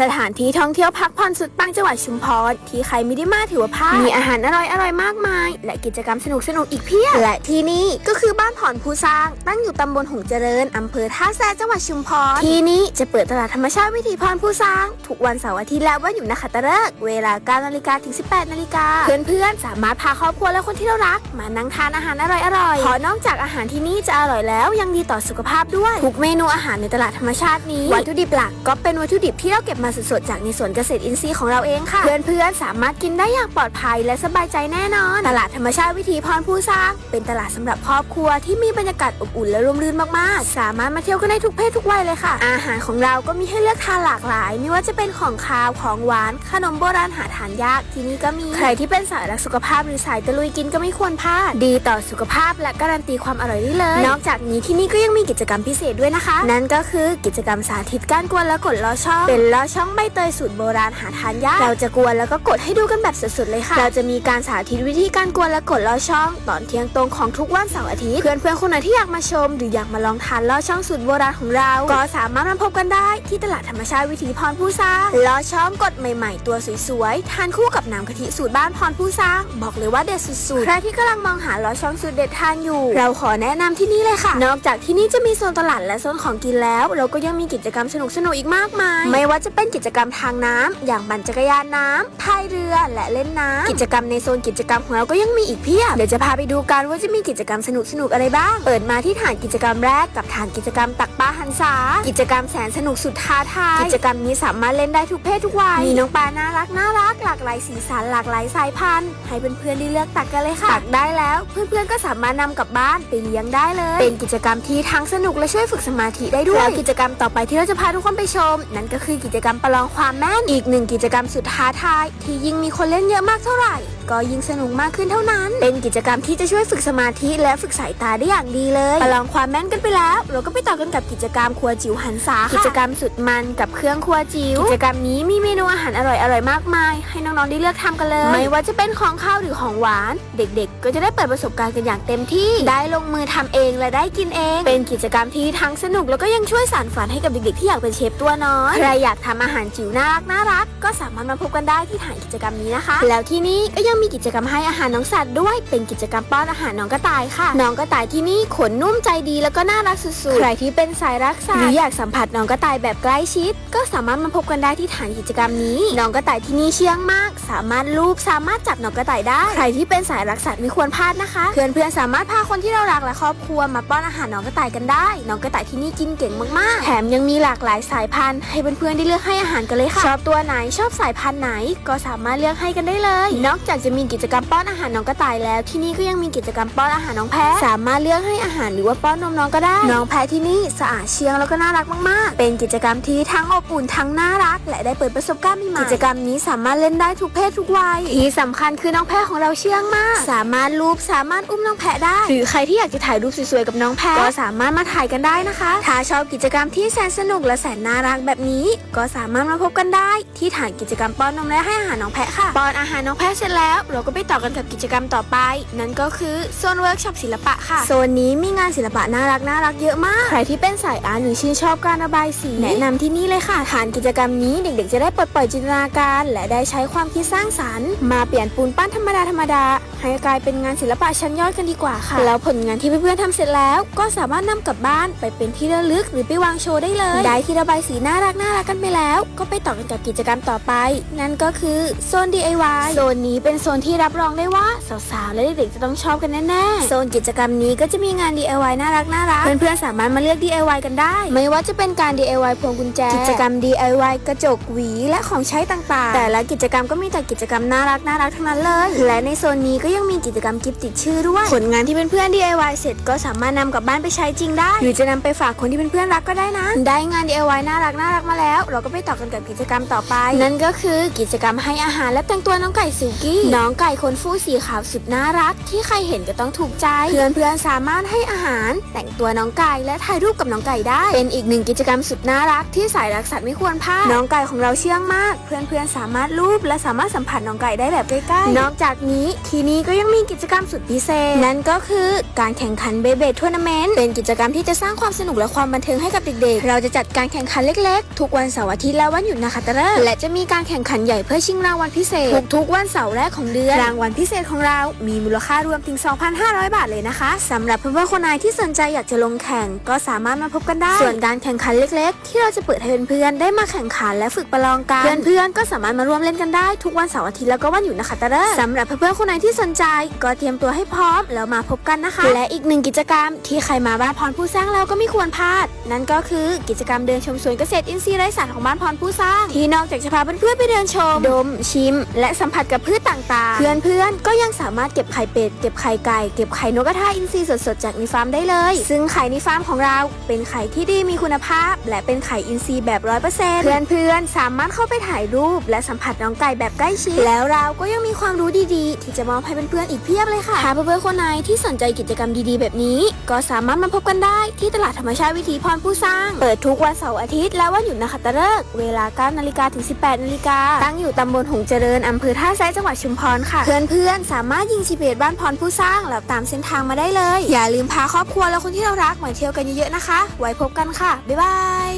สถานที่ท่องเที่ยวพักผ่อนสุดปังจังหวัดชุมพรที่ใครไม่ได้มาถือว่าพลาดมีอาหารอร่อยอร่อยมากมาย และกิจกรรมสนุกสนุกอีกเพียบและที่นี่ก็คือบ้านผ่อนภูซาง ตั้งอยู่ตำบลหงเจริญอำเภอท่าแซจังหวัดชุมพรที่นี่จะเปิดตลาดธรรมชาติวิถีพรภูซาง ทุกวันเสาร์อาทิตย์และวันหยุดนักขัตฤกษ์เวลา9นาฬิกาถึง 18นาฬิกาเพื่อนๆสามารถพาครอบครัวและคนที่เรารัก มานั่งทานอาหารอร่อยๆเพราะนอกจากอาหารที่นี่จะอร่อยแล้วยังดีต่อสุขภาพด้วยทุกเมนูอาหารในตลาดธรรมชาตินี้วัตถุดิบหลักก็เป็นวัตถุดิบที่เราเก็บมาสดๆจากในสวนเกษตรอินทรีย์ของเราเองค่ะ เพื่อนๆสามารถกินได้อย่างปลอดภัยและสบายใจแน่นอน ตลาดธรรมชาติวิถีพรผู้สร้าง เป็นตลาดสำหรับครอบครัวที่มีบรรยากาศอบอุ่นและร่มรื่นมากๆ สามารถมาเที่ยวกันได้ทุกเพศทุกวัยเลยค่ะ อาหารของเราก็มีให้เลือกทานหลากหลาย ไม่ว่าจะเป็นของคาวของหวาน ขนมโบราณหาทานยากที่นี่ก็มี ใครที่เป็นสายรักสุขภาพหรือสายตะลุยกินก็ไม่ควรพลาด ดีต่อสุขภาพและการันตีความอร่อยได้เลย นอกจากนี้ที่นี่ก็ยังมีกิจกรรมพิเศษด้วยนะคะ นั่นก็คือกิจกรรมสาธิตการกวนและกดล้อช่องเป็นล้อช่อง่องใบเตยสูตรโบราณหาทานยาก เราจะกวนแล้วก็กดให้ดูกันแบบสดๆเลยค่ะ เราจะมีการสาธิตวิธีการกวนและกดล้อช่อง ตอนเที่ยงตรงของทุกวันเสาร์อาทิตย์ เพื่อนๆคนไหนที่อยากมาชม หรืออยากมาลองทานล้อช่องสูตรโบราณของเรา ก็สามารถมาพบกันได้ที่ตลาดธรรมชาติวิถีพรผู้สร้างล้อช่องกดใหม่ ๆ ตัวสวยๆ ทานคู่กับน้ำกะทิสูตรบ้านพรผู้สร้าง บอกเลยว่าเด็ดสุดๆ ใครที่กำลังมองหาล้อช่องสูตรเด็ดทานอยู่ เราขอแนะนำที่นี่เลยค่ะ นอกจากที่นี่จะมีโซนตลาดและโซนของกินแล้ว เราก็ยังมีกิจกรรมสนุกๆอีกมากมาย ไม่ว่าจะเป็นกิจกรรมทางน้ำอย่างปั่นจักรยานน้ำพายเรือและเล่นน้ำกิจกรรมในโซนกิจกรรมของเราก็ยังมีอีกเพียบเดี๋ยวจะพาไปดูกันว่าจะมีกิจกรรมสนุกๆอะไรบ้าง เปิดมาที่ฐานกิจกรรมแรกกับฐานกิจกรรมตักปลาหันษากิจกรรมแสนสนุกสุดท้าทายกิจกรรมนี้สามารถเล่นได้ทุกเพศทุกวัยมีน้องปลาน่ารักน่ารักหลากหลายสีสันหลากหลายสายพันธุ์ให้เพื่อนๆได้เลือกตักกันเลยค่ะตักได้แล้ว เพื่อนๆก็สามารถนำกลับบ้านไปเลี้ยงได้เลย เป็นกิจกรรมที่ทั้งสนุกและช่วยฝึกสมาธิได้ด้วยแล้วกิจกรรมต่อไปที่เราจะพาทุกคนไปชม นั่นก็คือกิจกรรมประลองความแม่นอีกหนึ่งกิจกรรมสุดท้าทาย ที่ยิ่งมีคนเล่นเยอะมากเท่าไหร่ ก็ยิ่งสนุกมากขึ้นเท่านั้น เป็นกิจกรรมที่จะช่วยฝึกสมาธิและฝึกสายตาได้อย่างดีเลยประลองความแม่นกันไปแล้ว เราก็ไปต่อกันกับกิจกรรมครัวจิ๋วหันษาค่ะกิจกรรมสุดมันกับเครื่องครัวจิ๋วกิจกรรมนี้มีเมนูอาหารอร่อยๆมากมาย ให้น้องๆได้เลือกทำกันเลย ไม่ว่าจะเป็นของข้าวหรือของหวาน เด็กๆ ก็จะได้เปิดประสบการณ์กันอย่างเต็มที่ ได้ลงมือทำเองและได้กินเอง เป็นกิจกรรมที่ทั้งสนุกแล้วก็ยังช่วยสานฝันให้กับเด็กๆที่อยากเป็นเชฟตัวน้อยใครอยากทำอาหารจิ๋วน่ารักน่ารัก ก็สามารถมาพบกันได้ที่ฐานกิจกรรมนี้นะคะ แล้วที่นี่ก็ยังมีกิจกรรมให้อาหารน้องสัตว์ด้วย เป็นกิจกรรมป้อนอาหารน้องกระต่ายค่ะ น้องกระต่ายที่นี่ขนนุ่มใจดีแล้วก็น่ารักสุดๆ ใครที่เป็นสายรักสัตว์หรืออยากสัมผัสน้องกระต่ายแบบใกล้ชิด ก็สามารถมาพบกันได้ที่ฐานกิจกรรมนี้ น้องกระต่ายที่นี่เชื่องมาก สามารถลูบสามารถจับน้องกระต่ายได้ ใครที่เป็นสายรักสัตว์ไม่ควรพลาดนะคะ เพื่อนๆสามารถพาคนที่เรารักและครอบครัวมาป้อนอาหารน้องกระต่ายกันได้ น้องกระต่ายที่นี่กินเก่งมากๆ แถมยังมีหลากหลายสายพันธุ์ให้เพื่อนๆได้เลือกให้อาหารกันเลยค่ะ ชอบตัวไหนชอบสายพันธุ์ไหน ก็สามารถเลือกให้กันได้เลย นอกจากจะมีกิจกรรมป้อนอาหารน้องกระต่ายแล้ว ที่นี่ก็ยังมีกิจกรรมป้อนอาหารน้องแพะสามารถเลือกให้อาหารหรือว่าป้อนนมน้องก็ได้ น้องแพะที่นี่สะอาดเชียงแล้วก็น่ารักมากๆ เป็นกิจกรรมที่ทั้งอบอุ่นทั้งน่ารัก และได้เปิดประสบการณ์ใหม่ๆกิจกรรมนี้สามารถเล่นได้ทุกเพศทุกวัยที่สำคัญคือน้องแพะของเราเชื่องมาก สามารถลูบสามารถอุ้มน้องแพะได้ หรือใครที่อยากจะถ่ายรูปสวยๆกับน้องแพะก็สามารถมาถ่ายกันได้นะคะ ถ้าชอบกิจกรรมที่แสนสนุกและแสนน่ารักแบบนี้ ก็สามารถมาพบกันได้ ที่ฐานกิจกรรมป้อนนมและให้อาหารน้องแพะค่ะป้อนอาหารน้องแพะเสร็จแล้วเราก็ไปต่อกันกับกิจกรรมต่อไป นั่นก็คือโซนเวิร์กช็อปศิลปะค่ะ โซนนี้มีงานศิลปะน่ารักน่ารักเยอะมาก ใครที่เป็นสายอาร์ตหรือชื่นชอบการระบายสีแนะนำที่นี่เลยค่ะฐานกิจกรรมนี้เด็กๆ จะได้ปลดปล่อยจินตนาการ และได้ใช้ความคิดสร้างสรรค์ มาเปลี่ยนปูนปั้นธรรมดาธรรมดาให้กลายเป็นงานศิลปะชั้นยอดกันดีกว่าค่ะ แล้วผลงานที่เพื่อนๆทำเสร็จแล้ว ก็สามารถนำกลับบ้านไปเป็นที่ระลึกหรือไปวางโชว์ได้เลย ได้ที่ระบายสีน่ารักน่ารักกันไปแล้ว ก็ไปต่อกันกับกิจกรรมต่อไป นั่นก็คือโซน DIY โซนนี้เป็นโซนที่รับรองได้ว่าสาวๆและเด็กๆจะต้องชอบกันแน่ๆโซนกิจกรรมนี้ก็จะมีงาน DIY น่ารักน่ารักเพื่อนๆสามารถมาเลือก DIY กันได้ ไม่ว่าจะเป็นการ DIY พวงกุญแจกิจกรรม DIY กระจกหวีและของใช้ต่างๆ แต่ละกิจกรรมก็มีแต่กิจกรรมน่ารักน่ารักทั้งนั้นเลย และในโซนนี้ก็ยังมีกิจกรรมกิฟต์ติดชื่อด้วย ผลงานที่เพื่อนๆ DIY เสร็จก็สามารถนำกลับบ้านไปใช้จริงได้ หรือจะนำไปฝากคนที่เพื่อนๆรักก็ได้นะ ได้งาน DIY น่ารักน่ารักมาแล้ว เราก็ไปต่อกันกับกิจกรรมต่อไป นั่นก็คือกิจกรรมให้อาหารและแต่งตัวน้องไก่ซิลกี้ น้องไก่คนฟูสีขาวสุดน่ารัก ที่ใครเห็นก็ต้องถูกใจเพื่อนเพื่อนๆสามารถให้อาหาร แต่งตัวน้องไก่และถ่ายรูปกับน้องไก่ได้ เป็นอีกหนึ่งกิจกรรมสุดน่ารักที่สายรักสัตว์ไม่ควรพลาด น้องไก่ของเราเชื่องมาก เพื่อนเพื่อนๆสามารถรูปและสามารถสัมผัสน้องไก่ได้แบบใกล้ๆ นอกจากนี้ที่นี่ก็ยังมีกิจกรรมสุดพิเศษ นั่นก็คือการแข่งขันเบเบททัวร์นาเมนต์เป็นกิจกรรมที่จะสร้างความสนุกและความบันเทิงให้กับเด็กๆ เราจะจัดการแข่งขันเล็กๆ ทุกวันเสาร์อาทิตย์และวันหยุดนะคะตะเลิกและจะมีการแข่งขันใหญ่เพื่อชิงรางวัลพิเศษทุกๆวันเสาร์แรกของเดือนรางวัลพิเศษของเรา มีมูลค่ารวมถึง 2,500 บาทเลยนะคะสำหรับเพื่อนๆคนไหนที่สนใจอยากจะลงแข่งก็สามารถมาพบกันได้ ส่วนการแข่งขันเล็ก ๆ ที่เราจะเปิดให้เพื่อนๆได้มาแข่งขันและฝึกประลองกันเพื่อนๆก็สามารถมาร่วมเล่นกันได้ ทุกวันเสาร์อาทิตย์แล้วก็วันหยุดนะคะตะเลิกสำหรับเพื่อนๆคนไหนที่สนใจก็เตรียมตัวให้พร้อมแล้วมาพบกันนะคะ และอีกหนึ่งกิจกรรมที่ใครมาบ้านพรผู้สร้างแล้วก็ไม่ควรพลาด นั่นก็คือกิจกรรมเดินชมสวนเกษตรอินทรีย์ไร้สารของบ้านพรผู้สร้าง ที่นอกจากจะพาเพื่อนๆไปเดินชม ดม ชิม และสัมผัสกับพืช ต่างๆ เพื่อนๆ ก็ยังสามารถเก็บไข่เป็ด เก็บไข่ไก่ เก็บไข่นกกระทาอินทรีย์สดๆ จากในฟาร์มได้เลย ซึ่งไข่ในฟาร์มของเราเป็นไข่ที่ดีมีคุณภาพ และเป็นไข่อินทรีย์แบบร้อยเปอร์เซ็นต์เพื่อนๆ สามารถเข้าไปถ่ายรูป และสัมผัสน้องไก่แบบใกล้ชิด แล้วเราก็ยังมีความรู้ดีๆ ที่จะมอบให้เพื่อนๆ อีกเพียบเลยค่ะถ้าเพื่อนๆ คนไหนที่สนใจกิจกรรมดีๆ แบบนี้ ก็สามารถมาพบกันได้ที่ตลาดธรรมชาติวิถีพรผู้สร้าง เปิดทุกวันเสาร์อาทิตย์และวันหยุดนะคะตะเลิกษ์เวลา9นาฬิกาถึง 18นาฬิกาตั้งอยู่ตำบลหงเจริญอำเภอท่าไซจังหวัดชุมพรค่ะ เพื่อนๆสามารถยิงชีเบตบ้านพรผู้สร้างแล้วตามเส้นทางมาได้เลย อย่าลืมพาครอบครัวและคนที่เรารักมาเที่ยวกันเยอะๆนะคะ ไว้พบกันค่ะ บ๊ายบาย